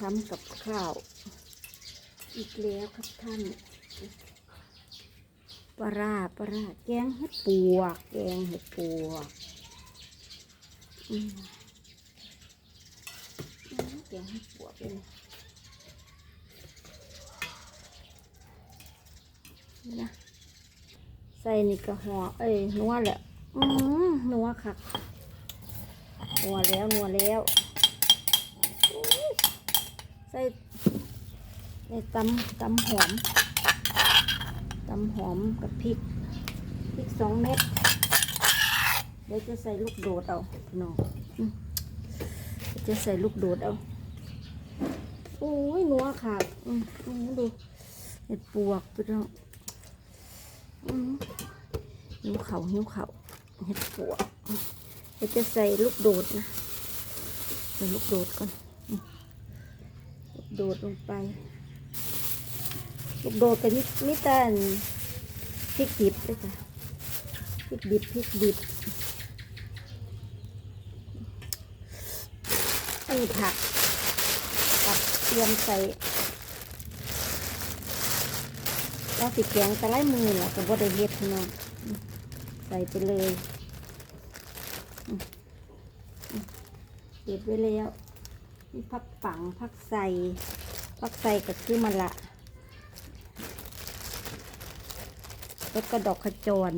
ทำกับข้าว อีกแล้วครับท่านปลาปลาแกงเห็ดปวก แกงเห็ดปวกแกงเห็ดปวกเลยนี่นะใส่นี่ก็หัวเอ้ยนัวแหละอืมนัวคักนัวแล้วนัวแล้ว ใส่ในตำตำหอมตำหอมกับพริกพริกสองเม็ดเดี๋ยวจะใส่ลูกโดดเอาพี่น้องจะใส่ลูกโดดเอาโอ้ยนัวขาดอืมดูเห็ดปวกพี่น้องหิวเขาหิวเขาเห็ดปวกเดี๋ยวจะใส่ลูกโดดนะใส่ลูกโดดก่อน โดดลงไปลูกโดดกับมิมิตาอันพริกดิบเลยจ้ะพริกดิบพริกดิบนี่ผักกับเตรียมใส่แล้วสิแกงตะไลมือล่ะกับบไดเฮ็ดพี่น้องอืมใส่ไปเลยเด็ดไว้แล้ว นี่ผักฝังผักใส่ผักใส่ก็คือมันละแล้วก็ดอกขจร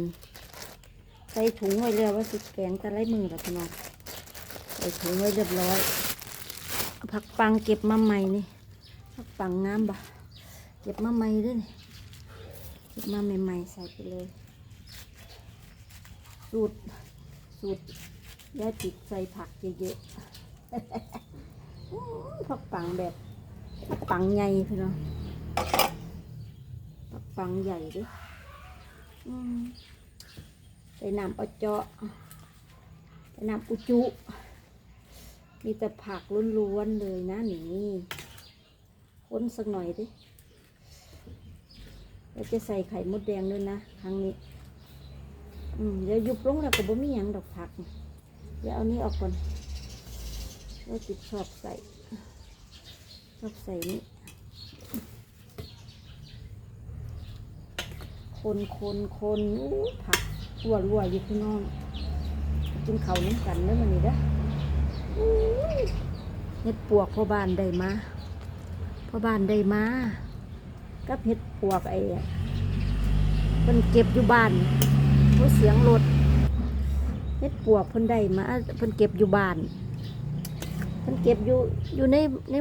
ใส่ถุงไว้เรียบว่าสิแกงตะไลมือแล้วพี่น้องใส่ถุงไว้เรียบร้อยผักปังเก็บมาใหม่นี่ผักปังงามบ่เก็บมาใหม่ด้วยนี่เก็บมาใหม่ๆใส่ไปเลยสูตรสูตรยาติดใส่ผักเยอะๆ ผักปังแบบผักปังใหญ่พี่น้องผักปังใหญ่ด้วยอืมใส่น้ำอเจาะใส่น้ำอุจุ มีแต่ผักล้วนๆเลยนะนี่คนสักหน่อยดิแล้วจะใส่ไข่มดแดงด้วยนะ ครั้งนี้ อืมเดี๋ยวยุบลงแล้วก็บ่มีหยังดอกผัก เดี๋ยวเอานี้ออกก่อน แล้วติดชอบใส่ ชอบใส่นี่คนคนคนอู้ผักรัวรัวอยู่พี่น้องกินเขาน้ำกันเด้อมันนี่เด้อเห็ดปวกพ่อบ้านได้มาพ่อบ้านได้มากับเห็ดปวกไอ้เพิ่นเก็บอยู่บ้านเพราะเสียงรถเห็ดปวกเพิ่นได้มาเพิ่นเก็บอยู่บ้าน เพิ่นเก็บอยู่อยู่ในใน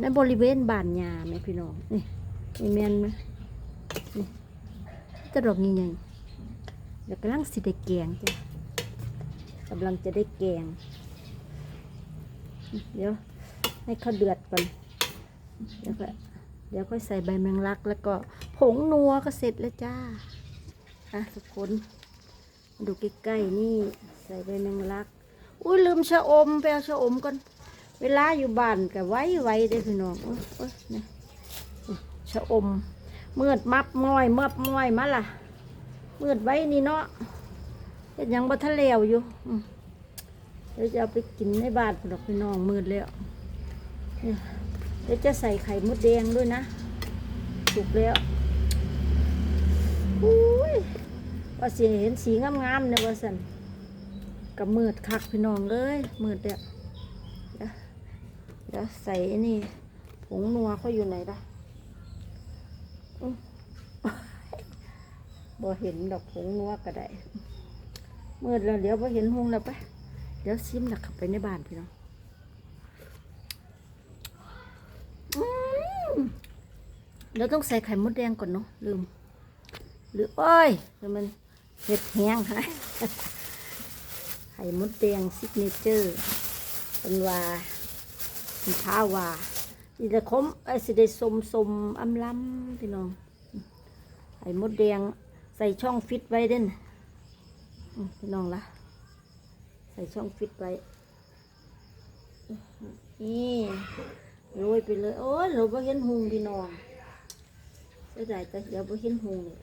ในบริเวณบ้านยาแม่พี่น้องนี่นี่แมนไหมนี่จะดอกยังไงเดี๋ยวกำลังสิได้แกงจ้ะกำลังจะได้แกง เดี๋ยวให้เขาเดือดก่อนเดี๋ยวก็เดี๋ยวค่อยใส่ใบแมงลัก แล้วก็ผงนัวก็เสร็จแล้วจ้าอะทุกคน ดูใกล้ๆนี่ใส่ใบแมงลัก อุ้ยลืมชะอมไปเอาชะอมก่อน เวลาอยู่บ้านก็ไว้ไว้เด้พี่น้องโอ้ยโอ้ยนี่ชะอมเมื่อดมับม้อยมับม้อยมาล่ะมืดไว้นี่เนาะเฮ็ดหยังบ่ทะเลวอยู่เดี๋ยวจะเอาไปกินในบ้านพุ่นดอกพี่น้องมืดแล้วเดี๋ยวจะใส่ไข่มดแดงด้วยนะสุกแล้วอุ้ยว่าสิเห็นสีงามๆเนี่ยว่าสัน กับมืดคักพี่น้องเอ้ยมืดเดี๋ยวเดี๋ยวใส่นี่ผงนัวเขาอยู่ไหนล่ะบ่เห็นดอกผงนัวก็ได้มืดแล้วเดี๋ยวบ่เห็นหงแล้วไปเดี๋ยวซิมหลักข้าไปในบ้านพี่น้องเดี๋ยวต้องใส่ไข่มดแดงก่อนเนาะลืมหรือโอ้ยมันเห็ดแห้งฮะ ไข่มดแดงซิกเนเจอร์เป็นว่าเป็นท้าว่าสิได้คมไอ้สิได้สมสมๆอำล้ำพี่น้องไข่มดแดงใส่ช่องฟิตไว้เด่นพี่น้องละใส่ช่องฟิตไว้นี่โรยไปเลย โอ้ยเราไ่เห็นหุงพี่น้องเสียดายแต่เดี๋ยวไ่เห็นหุงเลย